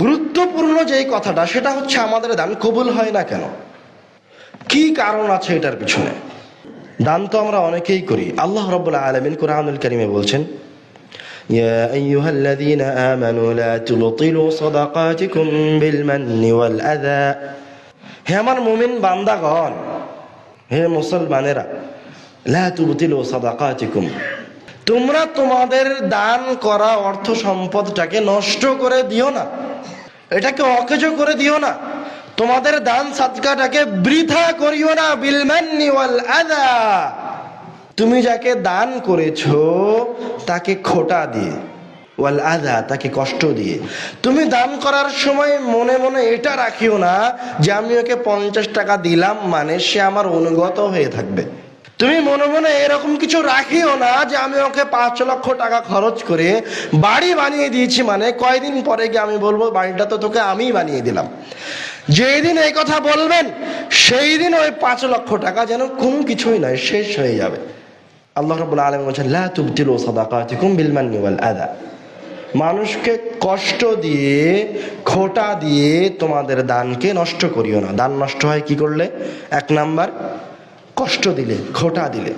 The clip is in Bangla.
গুরুত্বপূর্ণ যেই কথাটা সেটা হচ্ছে আমাদের দান কবুল হয় না কেন কি কারণ আছে এটার পিছনে দান তো আমরা অনেকেই করি আল্লাহ রব্বুল্লাহ আলমিন কোরআনুল করিমে বলছেন يا أيها الذين آمنوا لا تبطلوا صدقاتكم بالمن والأذى হে আমার মুমিন বান্দাগণ হে মুসলমানেরা লা তুবতিলু সাদাকাতিকুম তোমরা তোমাদের দান করা অর্থ সম্পদটাকে নষ্ট করে দিও না। এটাকে অকেজ করে দিও না। তোমাদের দান সাদকাটাকে বৃথা করিও না বিলমান্নি আদা। তুমি যাকে দান করেছ, তাকে খোটা দিয়ে, ওয়াল আদা, তাকে কষ্ট দিয়ে। তুমি দান করার সময় মনে মনে এটা রাখিও না যে আমি ওকে পঞ্চাশ টাকা দিলাম মানে সে আমার অনুগত হয়ে থাকবে। তুমি মনে মনে এরকম কিছু রাখিও না যে আমি ওকে পাঁচ লক্ষ টাকা খরচ করে বাড়ি বানিয়ে দিয়েছি মানে কয়দিন পরে গিয়ে আমি বলব বাড়িটা তো তোকে আমিই বানিয়ে দিলাম। যেই দিন এই কথা বলবেন সেই দিন ওই পাঁচ লক্ষ টাকা যেন কোনো কিছুই নয়, শেষ হয়ে যাবে। আল্লাহ রাব্বুল আলামিন বলছেন, লা তুবতিলু সাদাকাতিকুম বিল মান্নি ওয়াল আদা। মানুষকে কষ্ট দিয়ে, খোটা দিয়ে তোমাদের দানকে নষ্ট করিও না। দান নষ্ট হয় কি করলে? এক নাম্বার কষ্ট দিলে খোটা দিলে।